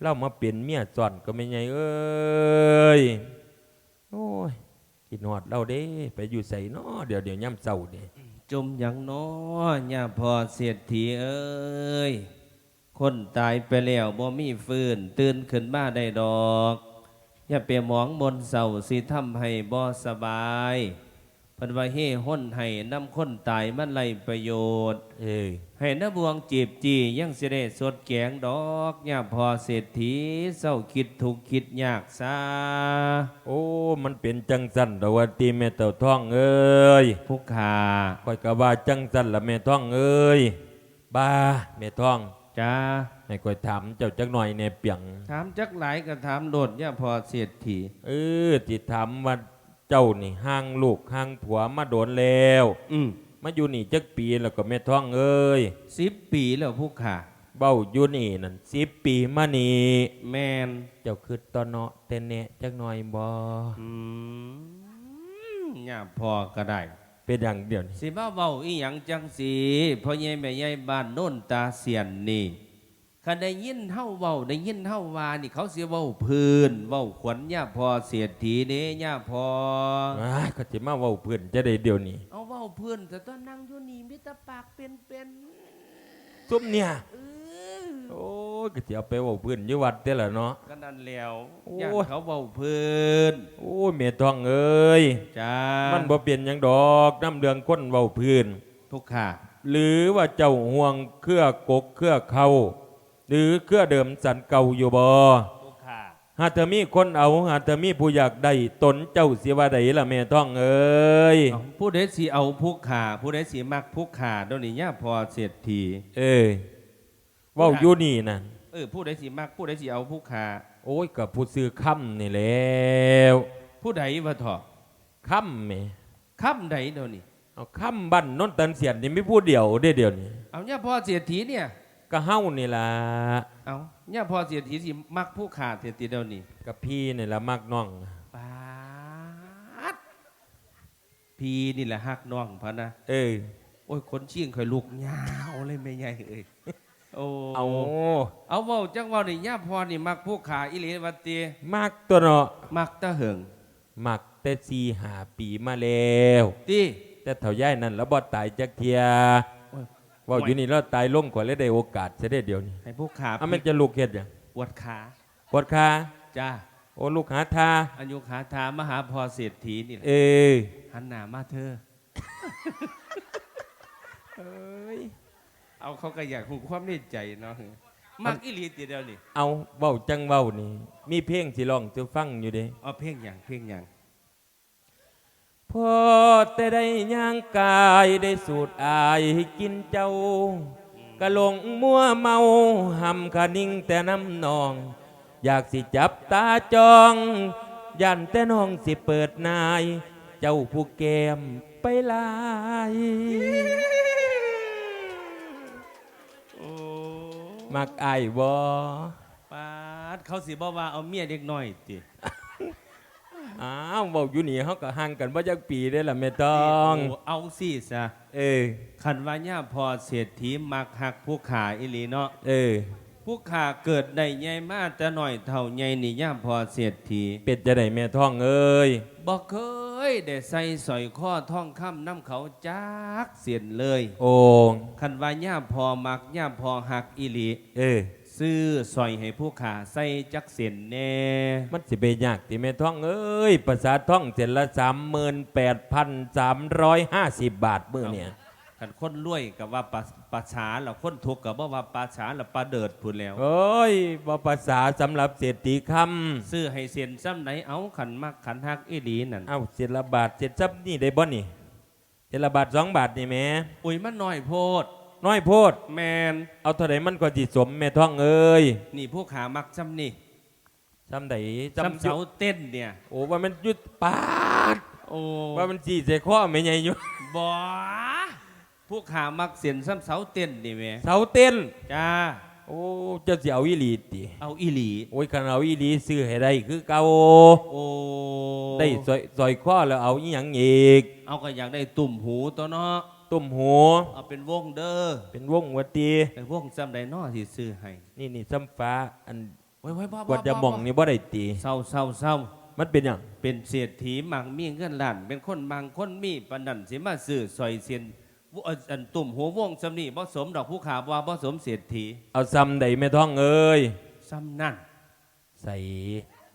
เล่ามาเปลี่ยนเมียจอนก็ไม่ไงเอ้ยโอ้ยกินหอดเราเด้ไปอยู่ใส่นาะเดี๋ยวเดี๋ยวย่ำเศร้าเด้จมอย่างน้อย่าพอเสียทีเอ้ยคนตายไปแล้วบ่มีฟื้น ตื่นขึ้นมาได้ดอก อย่าไปหมองบนเสาสิทำให้บ่สบาย พันว่าเฮ่ห้นให้น้ำคนตายมันไรประโยชน์ เอ้ยให้น้าบวงจีบจียังสิได้สดแกงดอกย่าพอเศรษฐีเศร้าคิดถูกข์คิดยากซาโอ้ มันเป็นจังสันแต่ว่าตีแม่เต่าท้องเอ้ยผู้ขาคอยกะว่าจังสันละแม่ท้องเอ้ยบ้าแม่ท้องจ้าให้คอยถามเจ้าจักหน่อยแน่เปียง ถามจักหลายก็ถามโดดย่าพอเศรษฐีเออติถามว่า เจ้านี่ห่างลูกห่างผัวมาโดนแล้วอืมมาอยู่นี่จักปีแล้วก็แม่ท้องเอ้ยสิบปีแล้วผู้ขาเบ้าอยู่นี่นั่นสิบปีมานี่แมนเจ้าคือตอนเนาะแต่เนะจักหน่อยบ่อืมย่าพอก็ได้ เป็นอย่างเดียวนี่สิมาเว้าอีหยังจังสีพ่อใหญ่แม่ใหญ่บ้านโน่นตาเสียนนี่ คันได้ยินเฮาเว้าได้ยินเฮาว่านี่เขาสิเว้าพื้นเว้าขวัญย่าพอเสียทีเด้ย่าพออ้ายก็สิมาเว้าเพื่อนจะได้เดียวนี้ เอาเว้าพื้นแต่ตอนนั่งอยู่นี่มีแต่ปากเป็นซุ่มเนี่ย ๆเออโอ้ยก็สิเอาไปเว้าเพื่อนอยู่วัดเด้อล่ะเนาะก็นั่นแล้วโอ้อยากเขาเว้าพื้นโอ้ยแม่ท้องเอ้ย จ้ามันบ่เปลี่ยนหยังดอกน้ำเรืองคนเว้าพื้น ทุกข่าหรือว่าเจ้าห่วงเครือกกเครือเขา หรือเครือเดิมสันเก่าอยู่บ่ทุกข่าหากเธอมีคนเอาหากเธอมีผู้อยากได้ตนเจ้าเสียว่าใดล่ะแม่ท้องเอ้ยเอาผู้ใดสิเอาผู้ข่าผู้ใดสิมักผู้ข่าเดี๋ยวนี้ย่าพอเศรษฐีเอ้ยเว้าอยู่นี่นั่นเออผู้ใดสิมักผู้ใดสิเอาผู้ข่าโอ้ยกับผู้ซื้อค่ำนี่แล้วผู้ใดวะเถอะค่ำแหม่ค่ำใดเดี๋ยวนี้เอาค่ำบ้านนนตันเสียนนี่ไม่พูดเดียวเด้เดียวนี่เอาย่าพอเศรษฐีเนี่ย ก็เฮ้านี่ล่ะเอาย่าพอเศรษฐีสิมักผู้ข่าเศรษฐีเดี๋ยวนี้กับพี่นี่ล่ะมักน้องปาดพี่นี่แหละฮักน้องพะนะเอ้ยโอ้ยคนเชียงคอยลุกยาวเลยไม่ใหญ่เอ้ยโอ้เอาเอาเว้าจังเว้านี่ย่าพอนี่มักผู้ข่าอิเลวัตเตียมักตัวเนาะมักตะเหิงมักแต่สีหาปีมาแล้วตีแต่เถ่าย่ายนั่นแล้วบ่ตายจักเทียโอ้ยเว่าอยู่นี่แล้วตายลงกว่าแล้วได้โอกาสจะได้เดียวนี่ให้ผู้ข่าอะมันจะลูกเฮ็ดหยังปวดขาปวดขาจ้าโอ้ลูกหาทาอายุขาถามหาพอเศรษฐีนี่แหละเอ้ยหันหน้ามาเธอเอ้ยเอาเขาก็อยากหูความในใจเนาะมักอิลีตีเดียวนี่เอาเว้าจังเว้านี่มีเพลงสิร้องจะฟังอยู่เด้เอาเพลงอย่างเพลงอย่าง พอแต่ได้ย่างกายได้สูดอายกินเจ้ากะหลงมัวเมาหำคะนิ่งแต่น้ำนอง อยากสิจับตาจอง ยันแต่น้องสิเปิดนาย เจ้าผู้แกมไปลาย มักอายบ่ปาดเขาสิบอกว่าเอาเมียเด็กน้อยติ อ้าวบอกอยู่นี่เขาก็ห่างกันบ่จักปีได้อล่ะแม่ต้องโเอาสิซะเออ ขันว่าย่าพอเศรษฐีมักหักผู้ขาอิลีเนาะเออ ผู้ขาเกิดได้ใหญ่มากแต่หน่อยเท่าใหญ่นี่ย่าพอเศรษฐีเป็ดจะได้แม่ท้องเอ้ยบอกเคยได้ใส่สร้อยข้อท่องคำน้ำเขาจักเสียนเลย โอ่งคันว่าย่าพอมักย่าพอหักอิลี เออ ซื้อสอยให้ผู้ขาใส่จักเสียนแน่มันสิไปยากที่แม่ท้อง เอ้ย ภาษาท่องเสร็จละสามหมื่นแปดพันสามร้อยห้าสิบบาทมื้อเนี่ยคันคนรวยกับว่าปะปะฉาแล้วคนทุกข์กับว่าปะฉาแล้วปลาเดิดพูดแล้วโอ้ยบ่ภาษาสำหรับเศรษฐีคซื้อให้เสียนซ้ำไหนเอาขันมักขันหักอีหลีนั่นำเอ้าเศษละบาทเศษซับนี่ได้บ่นี่เศษละบาทสองบาทนี่แหม่อุ้ยมันน้อยโพด น้อยโพด แมนเอาเท่าไหมันก็สิสมแม่ท้องเอ้ยนี่ผู้ขามักซ้ำนี่ซ้ำใดซ้ำซ้ำเสาเต้นเนี่ยโอ้ว่ามันยุดปาดโอ้ว่ามันสีใส่ข้อไม่ใหญ่อยู่บอผู้ขามักเสียนซ้ำเสาเต้นนี่แหม่เสาเต้นจ้าโอ้เจ้าสิเอาอีหลีติเอาอีหลีโอ้ยคันเอาอีหลีซื้อให้ได้คือเก่าโอ้ได้ซอยซอยข้อแล้วเอาอีหยังอีกเอาก็อยากได้ตุ่มหูตัวเนาะ ตุ่มหูเอาเป็นวงเด้อเป็นวงวัตีเป็นวงซ้ำใดเนาะที่ซื้อให้นี่นี่ซ้ำฟ้าอันโอ้ยโอ้ยบ่กบ่วดจะบ่มองนี่บ่ได้ตีเศร้าเศร้าเศร้ามันเป็นหยังเป็นเศรษฐีมังมีเงินล้าน เป็นคนมังคนมีปานนันสิมาซื้อซอยเซียนวเอ่ออันตุ่มหัววงสำนีบ่สมดอกผู้ขาว่าบ่สมเศรษฐีเอาซ้ำใดแม่ท้องเอ้ยซ้ำนั่นใส่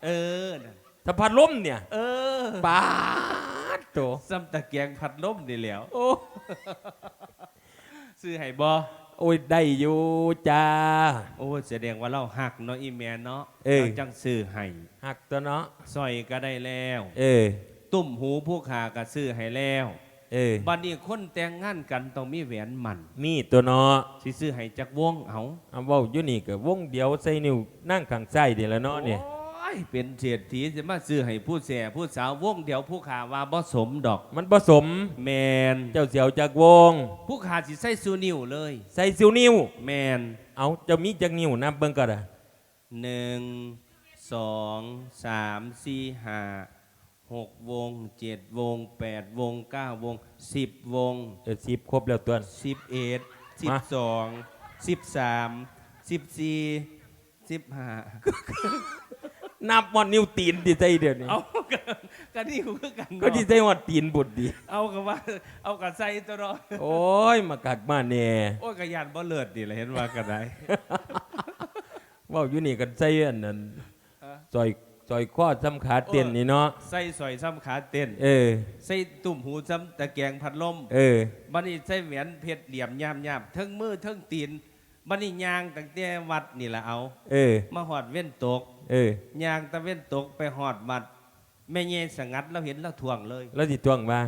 เออนั่นสะพานลมเนี่ย เออปาด โตซ้ำตะเกียงพัดลมนี่แหล้วโอ้ซื้อให้บ่โอ้ยได้อยู่จ้า โอ้แสดงว่าเราหักเนาะอีแม่เนาะเออราจังซื้อให้หักตัวเนาะซอยก็ได้แล้ว เออ ตุ่มหูผู้ขาก็ซื้อให้แล้วเออบัดนี้คนแต่งงานกันต้องมีแหวนหมันมีตัวเนาะสิซื้อให้จักวงเอาเอาเว้าอยู่นี่ก็วงเดียวใส่นิ้วนั่งข้างซ้ายนี่แหละเนาะเนี่ยโอ้ ยเป็นเศรษฐีจะมาซื้อให้ผู้แส่ผู้สาววงเดียวผู้ขาว่าบ่สมดอก มันผสมแมนเจ้าเสียวจากวง ผู้ขาสิใส่ซูนิ้วเลย ใส่ซิวนิ้ว แมนเอาเจะมีจากนิ้วนับเบิ่งก็ได้หนึ่งสองสามสี่ห้าหกวงเจ็ดวงแปดวงเก้าวงสิบวงเออสิบครบแล้วตัวสิบเอ็ดสิบมา สองสิบสามสิบสี่สิบห้า นับหมดนิ้วตีนที่ใจเดียวนี้เอากันกันนี่คือกันก็ที่เนาะใจหมดตีนบุดดี เอากับว่า เอากับใส่ตัวเนาะโอ้ยมากักมาแน่โอ้ยกระยานบ่เลิศดีเลยเห็นว่ากันได้เว่าอยู่นี่กันใส่อันนั้นฮะซอยซอยข้อสำขาเตียนนี่เนาะใส่สอยซ้ำขาเต้นเออ ใส่ตุ่มหูซ้ำตะแกรงพัดลมเออบันนี้ใส่แหวนเพชรเหลี่ยมยามยามๆทั้งมือทั้งตีนบันนี้ยางตั้งแต่วัดนี่แหละเอา เออ มาหอดเว้นตก เออยางตะเว้นตกไปหอดวัดแม่เยสงัดเราเห็นเราทวงเลย แล้วสิตวงมา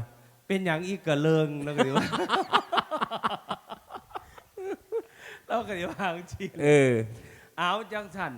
เป็นอย่างอีกกระเลิงแล้วก็ดีว่าเราก็ดีว่าจริงเออ เอาจังสัน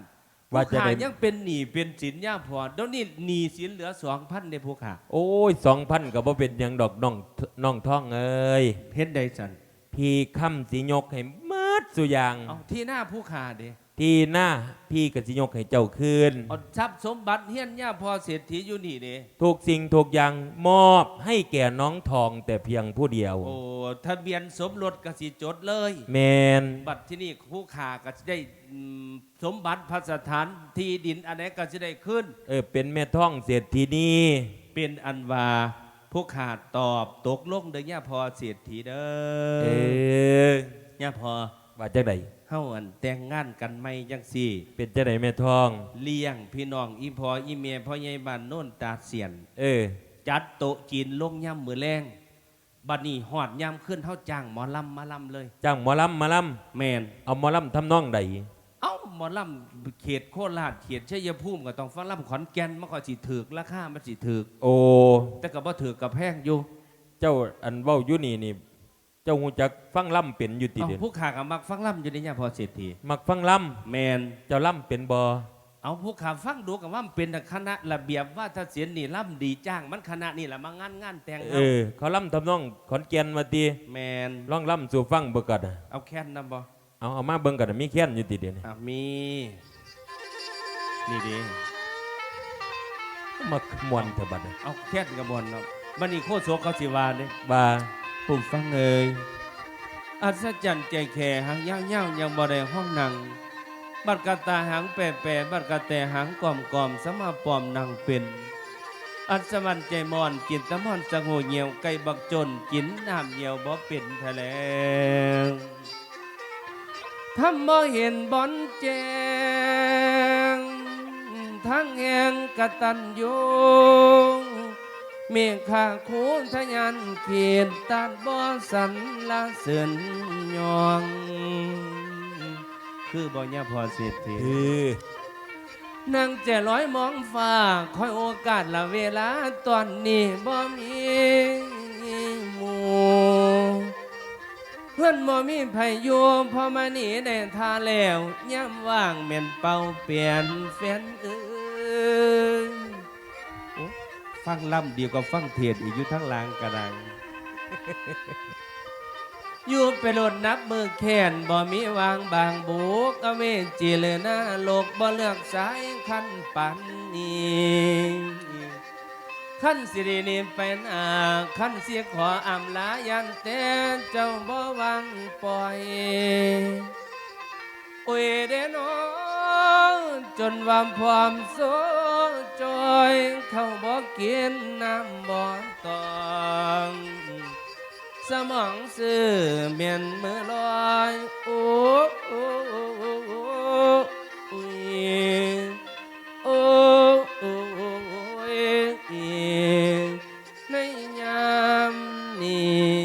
ว่าผู้จะขาได้ยังเป็นหนี้เป็นสินย่าพอเดี๋ยวนี้หนี้สินเหลือสองพันในผู้ขาโอ้ยสองพันก็บ่เป็นหยังดอกน้องน้องท่องเอ้ยเห็นได้สันพี่ค่ำสิยกให้หมั ดสุอย่าง เอาที่หน้าผู้ขาเด้ที่หน้าพี่ก็สิยกให้เจ้าคืน เอาทรัพย์สมบัติเฮียนย่าพอเศรษฐีอยู่นี่เด้ทุกสิ่งทุกอย่างมอบให้แก่น้องทองแต่เพียงผู้เดียว โอ้ทะเบียนสมรสกสิจดเลย แมนบัตรที่นี่ผู้ขาก็จะได้อืมสมบัติพัสถานที่ดินอันไหนก็จะได้ขึ้น เออเป็นแม่ท่องเศรษฐีนี่เป็นอันว่าผู้ขาตอบตกลงเด้อย่าพอเศรษฐีเด้เออย่าพอ ว่าจังไดเฮาอันแต่งงานกันไม่จังสี่เป็นจังไดแม่ท่อง เลี้ยงพี่น้องอีพออีเมียพ่อใหญ่บ้านโน่นตาเสียน เออ จัดโต๊ะจีนลงย่ำมือแรงบัดนี้หอดย่ำขึ้นเฮาจ้างหมอลำมาลำเลย จ้างหมอลำมาลแมนำเอาหมอลำทำน้องใดเอ้าหมอลำเขตโคราชเขตชัยภูมิก็ต้องฟังลำขอนแก่นมันก็สิถือกราคามันสิถือกโอ้แต่ก็บ่ถือกกับแพงอยู่ เจ้าอันเว้าอยู่นี่นี่ เจ้าหูจักฟังล่ำเป็นอยู่ติเอ้าเด่นผู้ขาก็มักฟังลำอยู่ในย่าพอเศรษฐีมักฟังล่แมนำเจ้าล่ำเป็นบอเอาผู้ขาฟังดูกับว่ามันเป็นคณะระเบียบว่าถ้าเสียนนี่ลำดีจ้างมันคณะนี่แหละมางานงานแต่งเออเขาล่ำทำน้องขอนแก่นมาตีแมนลองล่ำสู่ฟังเบิกกันน่ะเอาแค่นนำบ่เอาเอามาเบิ่งกันน่ะมีแค้นอยู่ติเด่นอะมีนี่ดีมักมวนเถอะบัดน่ะเอาแค่นกระบวนเนาะบันนี้โคตรโศกเขาสิวาเนี่ยว่า ผมฟังเอ่ยอัศจรรย์ใจแข่หางยาวๆยังบ่ได้ห้องนังบัดกะตาหางแปรแปรบัดกะแต่หางกล่อมกล่อมสมาปลอมนังเป็น อัศมันใจมอนกินตะมอนสะโงเหี่ยวไก่บักจนกินน้ำเหี่ยวบ่เป็นแถลงทำบ่เห็นบอนแจงทั้งแหงกะตันยู เมีขาคูนทะยันเขียนตัดบ่สันละเสือนยอง คือบ่ย่าพอเศรษฐีคือนั่งจะลอยมองฟ้าคอยโอกาสละเวลาตอนนี้บ่มีหมู่เพื่อนบ่มีไผอยู่พอมานี่ในท่าแล้วย่ำว่างแม่นเป่าเปลี่ยนแฟนเอ้ยโอ้ ฟังล่ำดีกว่าฟังเทศอีกอยู่ทั้งลางกระดังอยู่ไปโลดนับมือแขนบ่มีวางบางบุกอเวจีเลยนะโลกบ่เลือกสายคันปันนี้ขั้นสิรินีเป็นอาขั้นเสียขออำลายันแต่เจ้าบ่หวังปล่อยโอ้ยเดนอจนวามความโซจอ ยเข้าบ่กินน้ำบ่ตองสมองซื่อเมียนมือลอยโอ้โอ้โอ้โอ้โอ้โอ้ยโอ้โอ้โอ้โอ้ยในยามนี้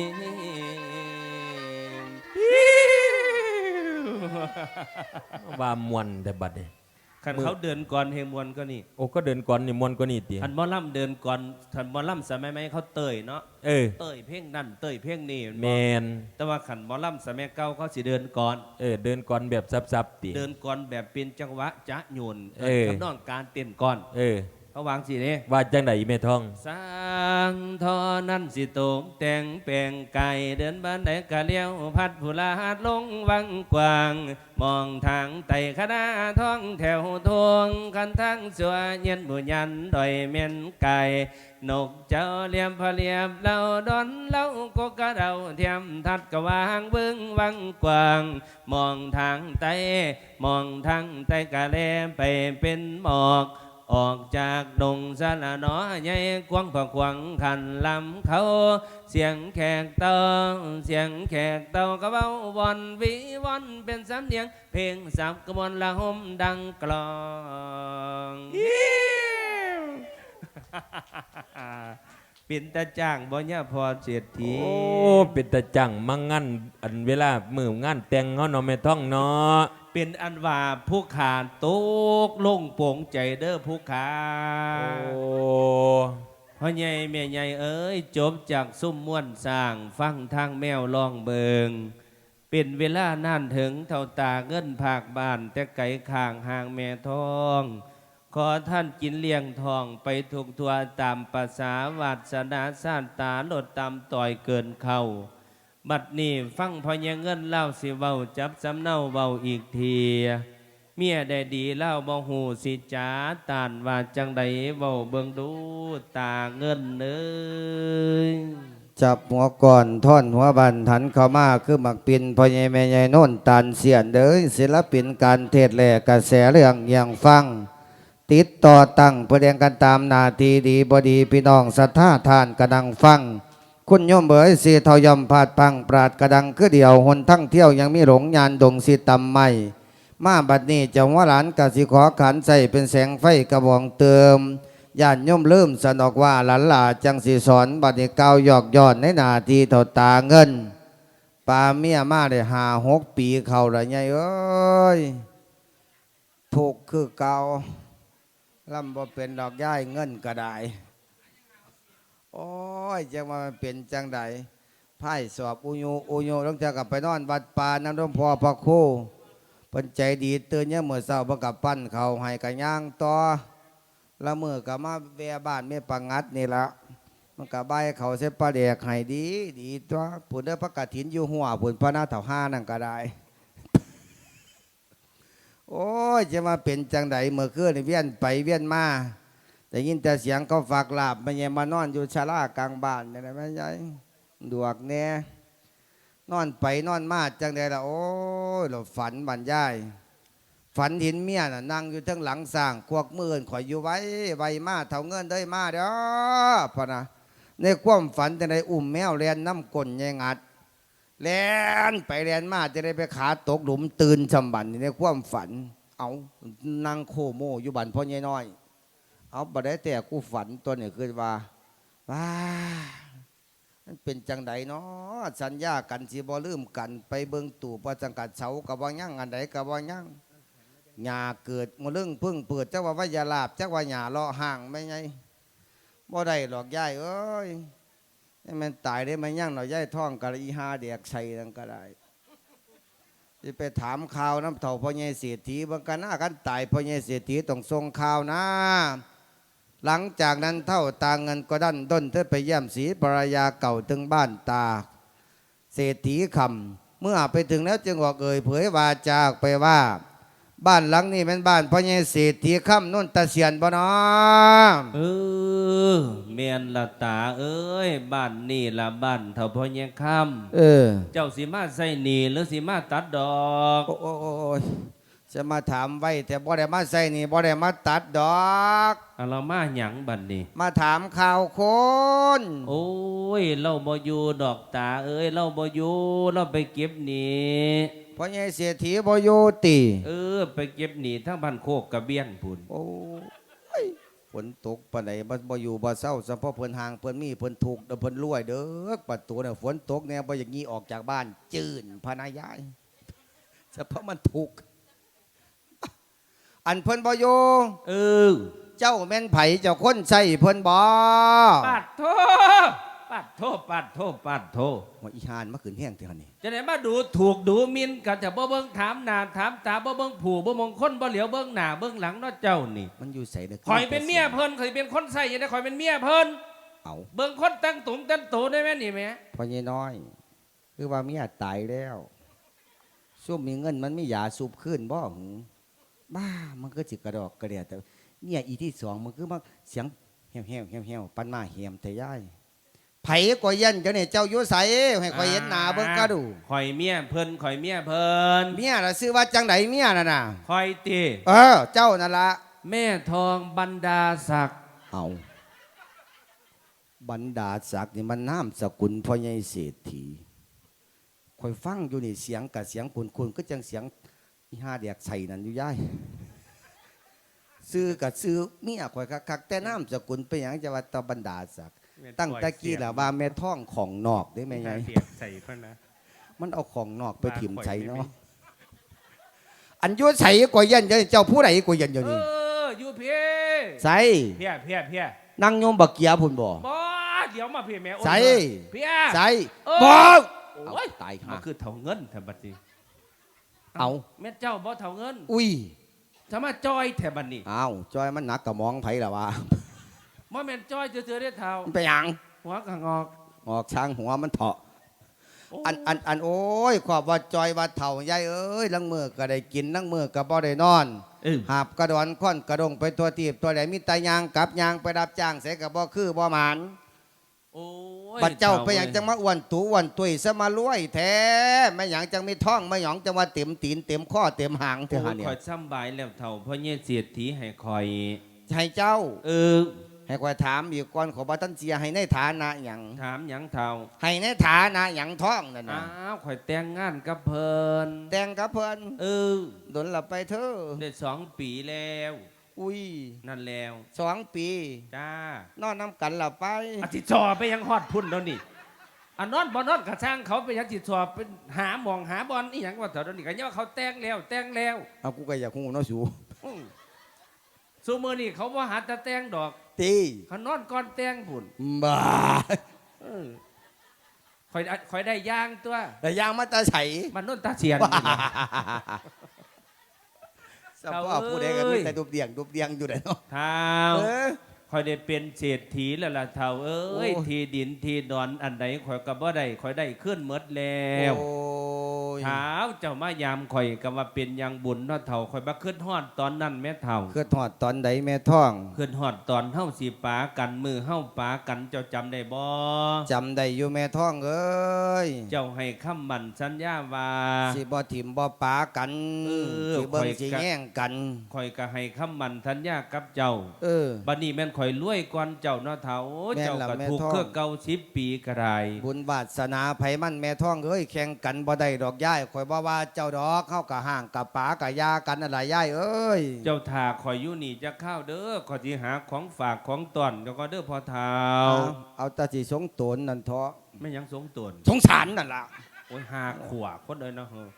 ว่ามวนแต่บัดนี้ ขันเขาเดินก่อนเฮงมวนก็นี่โอ้ก็เดินก่อนนี่มวนกว่านี่ติขันหมอล่ำเดินก่อนขันหมอล่ำสมัยไหมเขาเตยเนาะเออเตยเพ่งนั่นเตยเพ่งนี่แมนแต่ว่าขันหมอล่ำสมัยเก่าเขาสิเดินก่อนเออเดินก่อนแบบซับๆติเดินก่อนแบบเป็นจังหวะจะหยุนเออทำนองการเต้นก่อน เออ เขาวางสิเนี่ยว่าจังไดแม่ท้อง สร้างทอนั้นสิโตมแต่งแปลงไก่เดินบ้านใดกะเลี้ยวพัดผู้ลาดลงวังกว้าง มองทางไต่คณะท้องแถวทวงคันทั้งสัวเย็นบุญยันดอยเมียนไก่นกเจ้าเลียมพะเลียบเราดอนเราก็กระเดาเทียมทัดกะวางเบิ้งวังกว้าง มองทางไต่มองทางไต่กะแลไปเป็นหมอก ออกจากดงสะละหนอใหญ่กว้างผักขวังขันลำเขา เสียงแขกเตาเสียงแขกเตากระเบ้าวอนวิวอนเป็นสำเนียง เพลงสามกระบวนละหมดังกลอง ปินตาจ้างบ่เนี่ยพอเศรษฐี โอ้เป็นตาจังมังงั้นอันเวลามืองานแต่งเฮาเนาะแม่ท้องเนาะเป็นอันว่าผู้ขาดตกลงโปร่งใจเด้อผู้ขาโอ้พ่อใหญ่แม่ใหญ่เอ้ยจบจากซุ่มม่วนสร้างฟังทางแมวลองเบิงเป็นเวลานานถึงเท่าตาเงินภาคบ้าน แต่ไก่ข้างห่างแม่ทอง ขอท่านกินเลี้ยงทองไปถูกทัวตามภาษาวาสนาสานตาลดตามต่อยเกินเข้าบัดนี้ฟังพอยังเงินเล่าสิเว้าจับสำเนาเว้าอีกทีเมียได้ดีเล่าบ่หูสิจ้าตานว่าจังใดเว้าเบิ่งดูตาเงินเอ้ยจับหัวก่อนท่อนหัวบันทันเข้ามาคือหมักปินพอใหญ่แม่ใหญ่โน่นตันเสียนเด้ยศิลปินการเทศแหลกกระแสเรื่องอย่างฟัง ติดต่อตั้งเพื่อแดงกันตามนาทีดีบดีพี่น้องศรัทธาทานกระดังฟัง คุณโยมเบยสีเทายอมพาดพังปราดกระดังคือเดียวหนทั้งเที่ยวยังมีหลงยานดงสิตำไม่มาบัดนี้จ้าว่าหลานกสิขอขันใส่เป็นแสงไฟกระบองเติมยานยมเริ่มสนอกว่าหลานหลาจังสีสอนบัดนี้เกาหยอกยอนในนาทีเท่าตาเงินปลาเมียมาได้หาหกปีเขาละไงเอ้ยถูกคือเกา ลำบ่เป็นดอกย่ายเงินก็ได้ โอ้ยจังว่าเป็นจังใดไพ่สอบอุโยอุโยต้องจอกับไปนอนวัดปาน้ำร่มพอพระครู่เพิ่นใจดีตื่นเนี่ยามมื่อเช้าเพิ่นกับปั้นเขาให้กันย่างต่อละมือกับมาแวบ้านแม่ปังงัดนี่ละมันกับใบเขาเสปลาแดกให้ดี ดีตัวผุนได้พระกฐินอยู่หัวผุนพระหน้าเถาห้านั่นก็ได้ โอ้ยจะมาเป็นจังใดเมื่อคืนเวียนไปเวียนมาแต่ยินแต่เสียงเขาฝากลาบมันยังมานอนอยู่ชาลากลางบ้านนี่นะแม่ยายดวกแน่นอนไปนอนมาจังใดละโอ้ยเราฝันบรรยายฝันเห็นเมียน่ะนั่งอยู่ทั้งหลังสร้างควักมือข่อยอยู่ไว้ไว้มาเท่าเงินได้มาเด้อพะนะในความฝันจังใดอุ้มแมวเรียนน้ำกลนยายงัด แลนไปเรียนมาจะได้ไปขาตกหลุมตื่นชำบันในความฝัน เอานั่งโคโมอยู่บันพ่อใหญ่น้อย เอาบัได้แต่กูฝันตัวนี้คือว่าว้ามันเป็นจังใดเนาะสัญญากันสิบ่ลืมกัน ไปเบิ่งตู่ประจังกัดเสากับว่ายั่งอันใดกับว่ายั่งหญ้าเกิดมเรื่องพึ่งเปิดจักว่าว่ายาลาบจักว่าหญ้าเลาะห่างไม่ไงบ่ได้หรอกยายเอ้ย ให้มันตายได้ไหมยั่งเนาะยายท้องกะอีหาเดียกใส่นั่นก็ได้จะไปถามข่าวน้ำเถ่าพ่อใหญ่เศรษฐีบางกันหน้ากันตายพ่อใหญ่เศรษฐีต้องส่งข่าวนะ หลังจากนั้นเท่าตาเงินก็ดันด้นเธอไปเยี่ยมสีภรรยาเก่าถึงบ้านตา เศรษฐีคำเมื่อไปถึงแล้วจึงบอกเอ่ยเผยวาจากไปว่า บ้านหลังนี้เป็นบ้านพ่อใหญ่เศรษฐีคำนุ่นตะเสียนบ่เนาะเออเมียนละตาเอ้ยบ้านนี่ละบ้านเท่าพ่อแย่ค่เออำเจ้าสิมาใส่หนีหรือสิมาตัดดอก โอ้โอ้โอ้โอ้ย จะมาถามไว้ แต่บ่ได้มาใส่นี่บ่ได้มาตัดดอกเอาเรามาหยังบัดนี้ มาถามข่าวคนโอ้ย เราบ่อยู่ดอกตาเอ้ย เราบ่อยู่เราไปเก็บหนีเพราะไงเสียทีบ่อยู่ติเออ ไปเก็บหนีทั้งบ้านโคกกระเบียนพุ่นโอ้ยฝนตกปานใดบ่บ่อยู่บ่เศร้าเฉพาะเพิ่นห่างเพิ่นมีเพิ่นถูกเด้อเพิ่นรวยเด้อประตูน่ะฝนตกแน่บ่อย่างงี้ออกจากบ้าน จื้นพนายายเฉพาะมันถูก อันเพิ่นบ่อยู่เออ เจ้าแม่นไผเจ้าคนใส่เพิ่นบ่ปัดโทปัดโทปัดโทปัดโทว่าอีหานมาขึ้นแห้งเท่านี้จะไหนมาดูถูกดูหมินกันแต่บ่เบิ่งถามหน้าถามตาบ่เบิ่งผู้บ่มองคนบ่เหลียวเบิ่งหน้าเบิ่งหลังเนาะเจ้านี่ มันอยู่ใส่เด้อข่อยเป็นเมียเพิ่นข่อยเป็นคนใส่ยังได้ข่อยเป็นเมียเพิ่นเอาเบิ่งคนตั้งตุ่มตั้งโตได้แม่นี่แหม่พ่อใหญ่น้อย คือว่าเมียตายแล้วซุ่มมีเงินมันไม่ยาสูบขึ้นบ่หือ บ้ามันก็สิกระดอกกระเดียแต่เมียอีที่สองมันคือมาเสียงแหวแหวแหวแหวปันมาแหมแต่ย่ายไผก็ยันเจ้าเนี่ยเจ้าอยู่ใสให้ข่อยเห็นหน้าเบิ่งก็ดูข่อยเมียเพิ่นข่อยเมียเพิ่นเมียน่ะชื่อว่าจังไดเมียน่ะน่ะข่อยติเออ เจ้านั่นละแม่ทองบรรดาศักดิ์เอาบรรดาศักดิ์นี่มันน้ำสกุลพ่อใหญ่เศรษฐีคอยฟังอยู่นี่เสียงกับเสียงคุณคุณก็จังเสียง อีห้าเดียกใส่นั่นอยู่ย่ายซื้อกับซื้อเมียคอยคักๆแต่น้ำสกุลเป็นอย่างจะว่าตะบรรดาศักดิ์ตั้งแตะกี้แหละว่าแม่ท่องของนอกได้ไหมไงเสียบใส่เพิ่นนะมันเอาของนอกไปถิ่มว่าข่อยใส่ไม่เนาะมีอันอยุ่ใส่กว่ายันเจ้าผู้ใดกว่ายันอยู่เอนี่ออยู่เพี่ใส่เพี้ยเพี้ยเพี้ยนั่งโยมบักเกียพุ่นบ่บ่เดี๋ยวมาเพี่แม่โอนใส่เพี่ใส่เออบ่โอ้ยเอาตายมัห่านคือเท่าเงินแถบัดนี้ เอาแม่เจ้าบ่เท่าเงิน อุ้ยถ้ามาจอยแถบัดนี้อ้าวจอยมันหนักกับมองไผล่ะวะบ่แม่นจอยเจอๆได้เท่ามันไปหยังหัวกะงอกออกช้างหัวมันเถาะโอ้อันอันอันโอ้ยขอบว่าจอยว่าเถ่ายายเอ้ยลังมือก็ได้กินลังมือก็บ่ได้นอนเออหาบกระดอนค่อนกระดงไปตัวตีบตัวไหนมีแตายางกับยางไปรับจ้างเสก็บ่คือบ่หมานโอ้ย บัดเจ้าไปหยังว้จังมาอ้วนตูอ้วนตุยซะมารวยแท้ไม่หยังจังมีท้องไม่หยังจังว่าเต็มตีนเต็มข้อเต็มหางเท่าโอ้ยเนี่ยข่อยซ้ำบายแล้วเท่าเพราะเนี่ยเสียดทีให้ข่อยให้เจ้า เออให้คอยถามอีกก่อนขอบ่ทันเสียให้ในฐานะหยังถามหยังเท่าให้ในฐานะหยังท้องนั่นอ้าน่ะวข่อยแต่งงานกับเพิ่นแต่งกับเพิ่นเออโดนหลับไปเถอะได้สองปีแล้ว อุ้ยนั่นแล้วสองปีจ้านอนน้ำกันหลับไปอาทิตย์จอไปยังฮอดพุ่นแล้วนี่อันนอนบ่นอนกระช่างเขาไปยังจิตสอบเป็นหาหมองหาบอลอีหยังว่าเถอะเดี๋ยวนี้ก็ยังว่าเขาแต่งแล้วแต่งแล้วเอากูก็อยากหูเนาะสูอื้อซูมือนี่เขาว่าหาแต่แต่งดอกตีเขานอนก่อนแต่งพุ่นบ้าเออคอยคอยได้ย่างตัวแต่ยางมาตาใสมันนนตาเสียนนี่ล่ะ สภาพผู้ใดก็มีแต่ดุบเดียงดุบเดียงอยู่เลยเนาะ เท้า เออ คอยได้เป็นเศรษฐีแล้วล่ะเท่าเอ้ยโอ้ ที่ดินที่ดอนอันใดคอยก็บ่ได้คอยได้ขึ้นหมดแล้วโอ้ยเท้าเจ้ามายามข่อยก็ว่าเป็นอยังบุญเนาะเท่าข่อยบ่ขึ้นฮอดตอนนั้นแม่เท่าคือถอดตอนใดแม่ท้องขึ้นฮอดตอนเฮาสิปากันมือเฮาปากันเจ้าจำได้บ่จำได้อยู่แม่ท้องเอ้ยเจ้าให้คำมั่นสัญญาว่า สิบ่ถิ่มบ่ปากันเออสิเบิ่งข่อยสิกะแย่งกันข่อยก็ให้คำมั่นสัญญากับเจ้าเออ บัดนี้แม่นข่อยรวยก่อนเจ้าเนาะเฒ่าแม่นเจ้าล่ะก็แม่ถูกท้อง เครือเก่า10ปีก็ได้บุญวาสนาไผมันแม่ท้องเอ้ยแข่งกันบ่ได้ดอกย่ายข่อยบ่ว่าเจ้าดอกเข้ากับห่างกับป๋ากับยากันนั่นล่ะย่ายเอ้ยเจ้าท่าข่อยอยู่นี่จะเข้าวเด้อข่อยสิหาของฝากของตอนเจ้าก็เด้อพ่อเฒ่าเอาเอาแตาสิสงตนนั่นเถาะไม่หยังสงตน สงสารนั่นล่ะโอ้ยหาขวาคนเลยเนาะเฮ้อ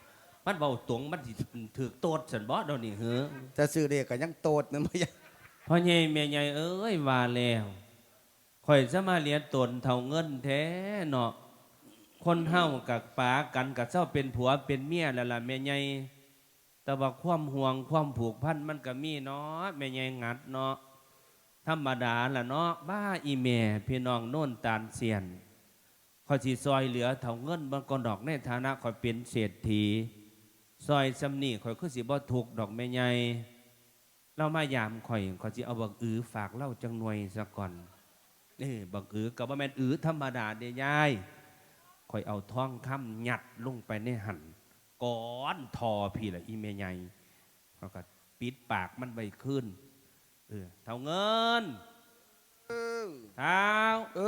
มันเบาตวงมันสิถือโตดสันบ่เดี๋ยวนี้เฮ้อจะซื้อเด็กก็ยังโตดนั่นบ่ยัง พ่อใหญ่แม่ใหญ่เอ้ยว่าแล้วข่อยจะมาเรียนตนเท่าเงินแท้เนาะคนเฮากับป๋ากันกับเจ้าเป็นผัวเป็นเมียแล้วล่ะแม่ใหญ่แต่ว่าความห่วงความผูกพันมันก็มีเนาะแม่ใหญ่งัดเนาะธรรมดาล่ะเนาะบ้าอีแม่พี่น้องโน่นตาลเสียนข่อยสิซอยเหลือเท่าเงินบางกอนดอกในฐานะข่อยเป็นเศรษฐีซอยสำนีข่อยคือสิบ่ถูกดอกแม่ใหญ่ เรามายามข่อยข่อยสิเอาบักอือฝากเล่าจังหน่วยซะก่อนเออบักอือกับว่าแม่นอือธรรมดาเด้ยายข่อยเอาท้องคำยัดลงไปในหันก้อนทอพี่ละอีแม่ใหญ่เขาก็ปิดปากมันไว้ขึ้นเออเท่าเงินเออเท้าเอ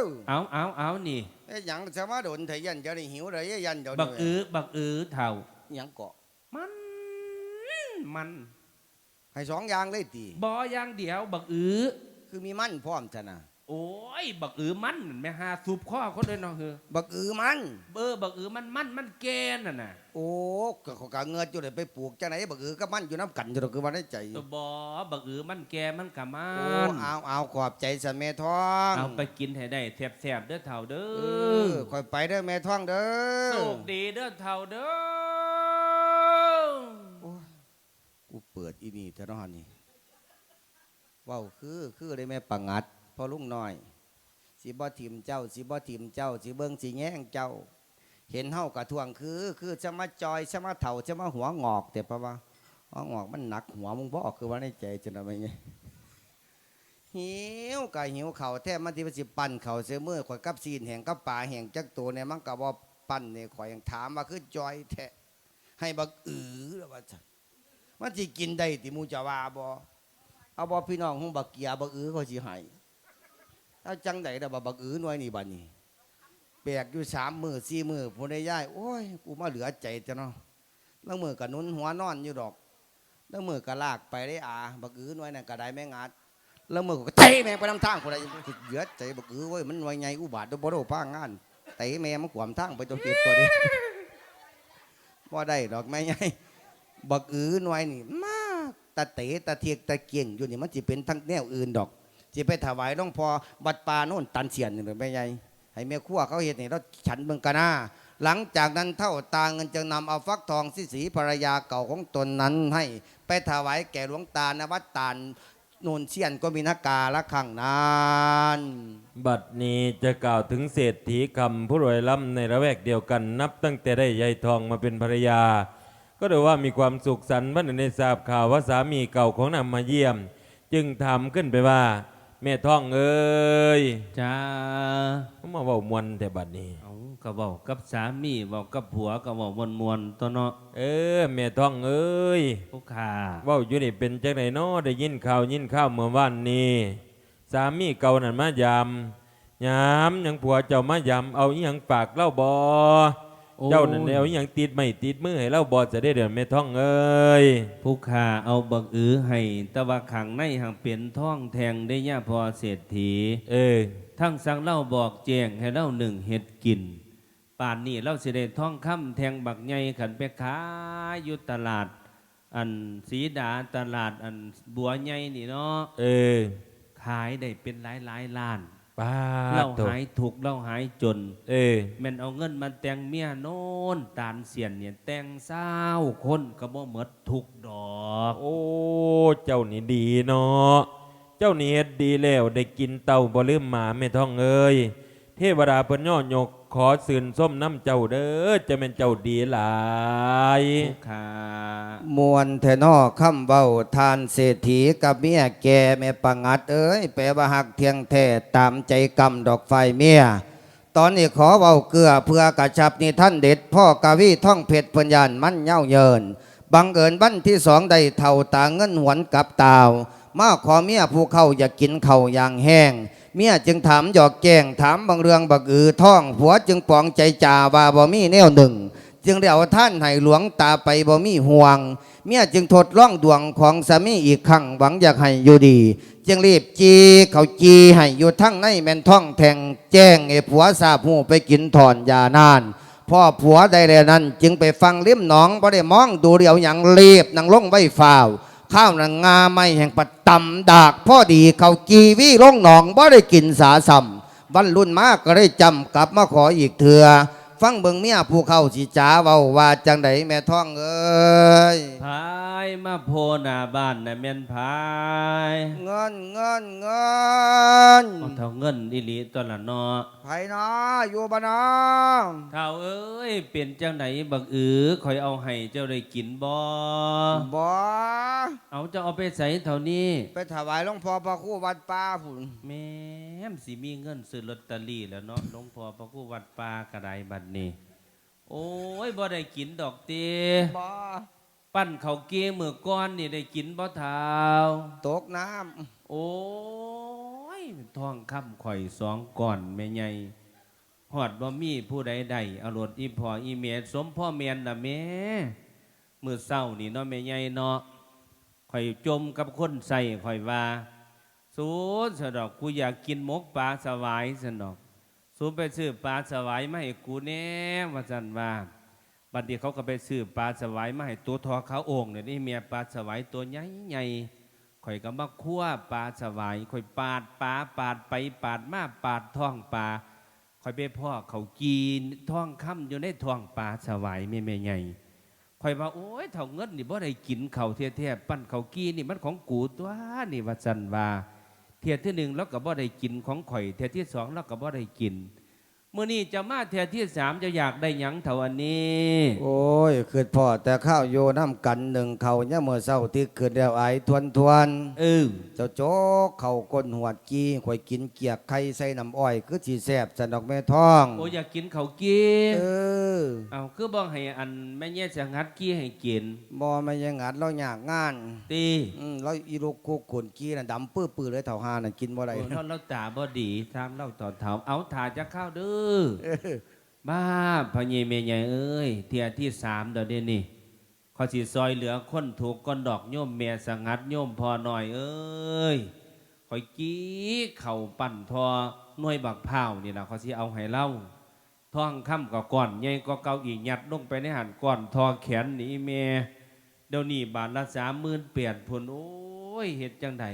อเอาเอาเอานี่ไอ้หยังจะมาโดนไทยันจะได้หิวเลยไอ้ยันเดี๋ยวบักอือบักอือเท่าหยังเกาะมันมัน ให้สองอย่างเลยตีบออย่างเดียว บักอือคือมีมันพร้อมจ้ะนะโอ้ย บักอือมันนั่นแม่หาสูบข้อคนเลยเนาะเฮอบักอือมันเบอร์บักอือมันมันมันแกนน่ะน่ะโอ้ก็เขากะเงินอยู่เลยไปปลูกจังไหนบักอือก็มันอยู่น้ำกันอยู่ดอกคือว่าได้ใจตัวบอบักอือมันแกมันกะมัโอ้นเอาเอาขอบใจสะแม่ท้องเอาไปกินให้ได้แสบๆเด้อเท่าเด้เอออคอยไปเด้อแม่ท้องเด้อโชคดีเด้อเท่าเด้อ กูเปิดอีนี่เท่านั้นนี่เว้าคือคือได้แม่ปังงัดพอลุงน้อยสิบ่ทิมเจ้าสิบ่ทิมเจ้าสิเบิ่งสิแย่งเจ้า เห็นเฮากระทวงคือ คือจะมาจอยจะมาเถ่าจะมาหัวงอก แต่เพราะว่าหัวงอกมันหนักหัวมึงบ่ออกคือว่าในใจจังได๋ไงหิวกะหิวเข้าแท้มันที่ว่าสิปั่นเข้าเสือมือข่อยกับซีนแห่งกับปลาแห่งจักตัวเนี่ยมันก็บ่ปั่นเนี่ยข่อยยังถามว่าคือจอยแท้ให้บักอือแล้วว่าซั่น มันสิกินได้ติมูจะว่าบ่เอาบ่พี่น้องฮู้บักเกียบักอือเขาสิให้ถ้าจังได๋ล่ะบ่บักอือหน่วยนี่บัดนี้แบกอยู่สามมือสี่มือพูได้ย่ายโอ้ยกูมาเหลือใจจ้ะเนาะแล้วมือกับนุนหัวนอนอยู่ดอกแล้วมือก็ลากไปได้อาบักอือหน่วยนั่นก็ได้แม่งัดแล้วมือก็เตะแม่งไปทางทางคนใดเหลือใจบักอือเว้ยมันหน่วยใหญ่อุบาทตัวบ่ได้พ้างานเตะแม่มันขวามทางไปตัวเก็บตัวนี้บ่ได้ดอกแม่ใหญ่ บักอือหน่วยนี่มากตะเตะตะเทียกตะเกียงอยู่นี่มันจะเป็นทั้งแนวอื่นดอกจะไปถวายหลวงพ่อบัดปลาโน่นตันเสียนนี่แม่ใหญ่ให้แม่ครัวเขาเห็นนี่เราฉันเบิ่งกันนะหลังจากนั้นเท่าตาเงินจึงนำเอาฟักทองสีสีภรรยาเก่าของตนนั้นให้ ไปถวายแก่หลวงตาณวัดตาลโนนเชียนก็มีนาการะขังนานบัดนี้จะกล่าวถึงเศรษฐีคำผู้รวยล้ำในระแวกเดียวกัน นับตั้งแต่ได้ยายทองมาเป็นภรรยา ก็ได้ว่ามีความสุขสันต์เมื่อได้ทราบข่าวว่าสามีเก่าของนำมาเยี่ยม จึงถามขึ้นไปว่า แม่ท้องเอ้ยจ้าเขามาเว่ามวนแต่บัดนี้เอาก็บอกกับสามีบอกกับผัวก็บอกมวนมวนๆตัวเนาะเออแม่ท้องเอ้ยผู้ขาเว่าอยู่นี่เป็นจังไหนน้อได้ยินข่าวยินข่าวเมื่อวานนี้สามีเก่านั่นมายามยามยังผัวเจ้ามายามเอาอหยังฝากเล่าบอโอ้ เจ้านั่นเอาอหยังติดไม่ติดมือให้เล่าบอจะได้เดือนแม่ท้องเอ้ยผู้ขาเอาบักอือให้แตะว่าขังในหังเปลี่ยนท่องแทงได้ย่าพอเศรษฐี เออทั้งสั่งเล่าบอกแจงให้เล่าหนึ่งเห็ดกิน ป่านนี้เล่าสิได้ท่องคำแทงบักใหญ่ขันไปขายอยู่ตลาด อันสีดาตลาดอันบัวใหญ่นี่เนาะเออขายได้เป็นหลายหลายๆล้าน ป้าเล่าโถหายถูกข์เล่าหายจน เออ แม่นเอาเงินมาแต่งเมียโน่นตานเสียนเนี่ยแต่งเศร้าคนก็บ่หมดทุกดอกโอ้ เจ้านี่ดีเนาะ เจ้านี่เฮ็ดดีแล้วได้กินเต่าบ่ลืมหมาแม่ท้องเอ้ย เทวดาเพิ่นย่อยก ขอสื่นส้มน้ำเจ้าเด้อจะเป็นเจ้าดีหลายผู้ขามวนเทนอคำเบาทานเศรษฐีกับเมียแก่แม่ปังงัดเอ้ยแปลว่าหักเทียงแท้ตามใจกำดอกไฟเมียตอนนี้ขอเบาเกลือเพื่อกระชับนี่ท่านเด็ด พ่อกาวีท่องเพชรพัญญานมันเย่าเยิน บังเอิญวันที่สองได้เท่าตาเงินหวนกับตาวมาขอเมียผู้เข้าอยากกินเข่าวอย่างแห้ง เมียจึงถามหยอกแกล้งถามบางเรื่องบักอือท่องผัวจึงปองใจจ่าว่าบ่มีแนวหนึ่ง จึงได้เอาท่านให้หลวงตาไปบ่มีห่วง เมียจึงทดล่องดวงของสามีอีกครั้งหวังอยากให้อยู่ดี จึงรีบจีเขาจีให้อยู่ทั้งในแม่นท่องแทงแจ้งไอ้ผัวทราบหูไปกินถอนยานานพ่อผัวได้แล้วนั้น จึงไปฟังเลี้ยมหนองบ่ได้มองดูเดียวอย่างรีบนางลงไว้ฝ่าว ข้าวนางงาไม่แห่งปัดตำดากพ่อดีเขากีวี่ลงหนองบ่ได้กินสาสัมวันรุ่นมากก็ได้จำกลับมาขออีกเถื่อฟังเบิงเมียผู้เข้าสิจ้าเว้าว่าจังไดแม่ท้องเอ้ยาย มาโพหน้าบ้านน่ะแม่นพายเงินเงินเงินเอาเท่าเงินอีหลีตัวละเนาะไผนะอยู่บ้านนะเท่าเอ้ยเป็นจังไดบักอือคอยเอาให้เจ้าได้กินบ่บ่เอาเจ้าเอาไปใส่เท่านี้ ไปถวายหลวงพ่อพระครูวัดป่าผุนแม่มสิมีเงินซื้อลอตเตอรี่แล้วเนาะหลวงพ่อพระครูวัดป่ากระไดบัดนี้ โอ้ยบ่ได้กินดอกเตีบ่ ปั้นเขาวเกี้มือก้อนนี่ได้กินบ่เท้าตกน้โอ้ยท้องค่ำข่อยสองก่อนแม่ใหญ่หอดบ่มีผู้ใดใดเอารถอีพ่ออีเมียสมพ่อเมียนน่ะแม่มือเศร้านี่เนาะแม่ใหญ่เนาะข่อยจมกับคนใส่ข่อยว่า สูนสะดอกกูอยากกินหมกปลาสวายสะดอก สูนไปซื้อปลาสวายมาให้กูแน่ว่าสันว่า บัดนี้เขาก็ไปซื้อปลาสวายมาให้ตัวทอเขาโอ่งเนี่ยนี่เมียปลาสวายตัวใหญ่ใหญ่ข่อยก็มาคั่วปลาสวายข่อยปาดปลาปาดไปปาดมาปาดท้องปลาข่อยไปพ่อเขากินท้องค่ำอยู่ในท้องปลาสวายแม่แม่ใหญ่ข่อยว่าโอ้ยเท่าเงินนี่บ่ได้กินเขาวแท้ปั้นเขากีนี่มันของกูตัวนี่ว่าสันว่าเทียที่หนึ่งเราก็บ่ได้กินของข่อย เทียที่สองเราก็บ่ได้กิน เมื่อนี้จะมาเทียที่สามจะอยากได้หยังเท่าอันนี้ำโอ้ยคือพ่อแต่ข้าวโยน้ำกันหนึ่งเขาเนี่ยเมื่อเศร้าที่เกิดแล้วไอทวนทวนเออๆเจ้าโจ๊กเขาก้นหวดกี้ข่อยกินเกียกไข่ใส่น้ำอ้อยคือสีแสบสันดอกแม่ท้องโอ้อยากกินเขาวกีเออเอาคือบอกให้อันแม่แย่จะงัดกี้ให้กิน บอมายังงัดเราอยากงานตีอืมเราอีลูกกุกขนกี้น่ะดำปื้อปื้อเลยเท่าหาน่ะกินบ่ได้ โอ้เราเราตาบ่ดีทางเราต่อเท้าเอาถ่าจะเข้าเด้อเออบ้าพญเมยใหญ่เอ้ย เทียที่สามเดี๋ยวนี้ขอสิซอยเหลือคนถูกก้อนดอกโยมเมียสังัดโยมพอหน่อยเอ้ยคอยกี้เข่าปั่นทอหน่วยบักพร้านี่นะขาสิเอาให้เล่าท้องค่ำก็ก่อนใหญ่ก็เกาอีกหยัดลงไปในหันก่อนทอแขนหนีเมียเดี๋ยวนี้บาทละสามหมื่นเปลี่ยนผลโอ้ยเห็ดจังใด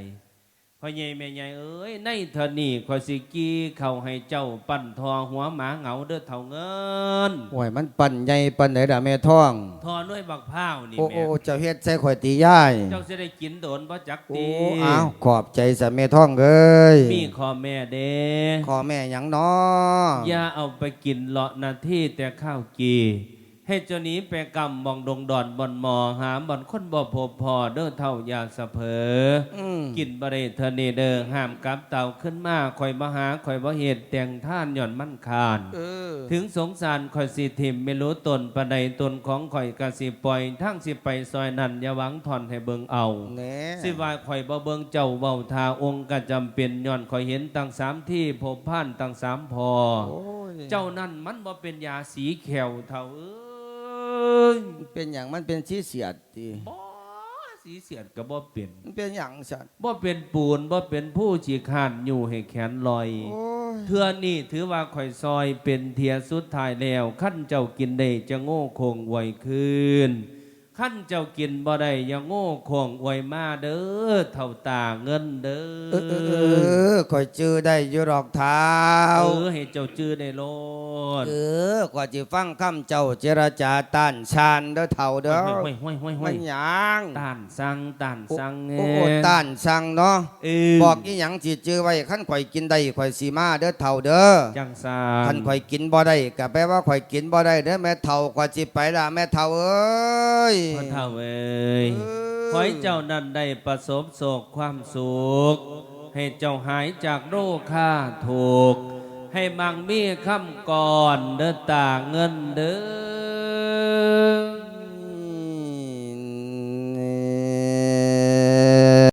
พ่อใหญ่แม่ใหญ่เอ้ยในเธอนี่ขอยสิกี้เข่าให้เจ้าปั่นทอหัวหมาเหงาเด้อเท่าเงินโอ้ยมันปั่นใหญ่ปั่นไหนด่าแม่ท้องทอด้วยบักพร้าวนี่โอ้แม่โอ้เจ้าเฮ็ดใส่ข่อยตีย่ายเจ้าจะได้กินโดนบ่จักโอ้ตีอ้าวขอบใจสะแม่ท้องเอ้ยมีขอแม่เด้ขอแม่หยังน้ออย่าเอาไปกินเลาะนาที่แต่ข้าวกี ให้เจ้าหนี้ไปกำบองดงดอนบอนหมอหาบอนคนบ่พบพอเด้อเท่ายาสะเพออืมกินบริเทเนเดอห้ามกับเต่าขึ้นมาคอยมาหาคอยบ่เหตุแต่งท่านหย่อนมั่นคานเออถึงสงสารคอยสิทิมไม่รู้ตนปะใดตนของคอยกะสิปล่อยทั้งสิไปซอยนั่นอย่าหวังทอนให้เบิงเอาแหน่สิว่าข่อยบ่เบิงเจ้าเว้าทาองค์ก็จำเป็นย้อนข่อยเห็นตั้งสามที่พบผ่านตั้งสามพอโอ้ยเจ้านั่นมันบ่เป็นยาสีแขวเท่าเอ้ ยเป็นหยังมันเป็นชี้เสียดติบ่สีเสียดก็บ่เป็นมันเป็นหยังสัตว์บ่เป็นปูนบ่เป็นผู้ฉีกขาดอยู่ให้แขนลอย โอ้ยเทื่อนี่ถือว่าข่อยซอยเป็นเทียสุดท้ายแล้วขั้นเจ้ากินได้จะโง่คงไวคืน ขั้นเจ้ากินบ่ได้อย่าโง่คงไวมาเด้อเท่าตาเงินเด้เออเออเออข่อยจื้อได้อยู่ดอกเท้าเออให้เจ้าชื่อได้โลดเออกว่าจะฟังคำเจ้าเจรจาต้านชานเด้อเท่าเด้อห้อยห้อยห้อยห้มัอยนหยังต้านสั่งต้านสั่งโอ้โอ้ต้านสั่งเนาะบอกอีหยังสิจื้อไว้คันข่อยกินได้ข่อยสิมาเด้อเท่าเด้อจังสาคันข่อยกินบ่ได้ก็แปลว่าข่อยกินบ่ได้เด้อแม่เท่ากว่าสิไปละแม่เท่าเอ้ยพระเท่าเอ้ยขอให้เจ้านั้นได้ประสบโศกความสุข ให้เจ้าหายจากโรคค่าถูก ให้มังมีค่ำก่อนเด้อตาเงินเด้อ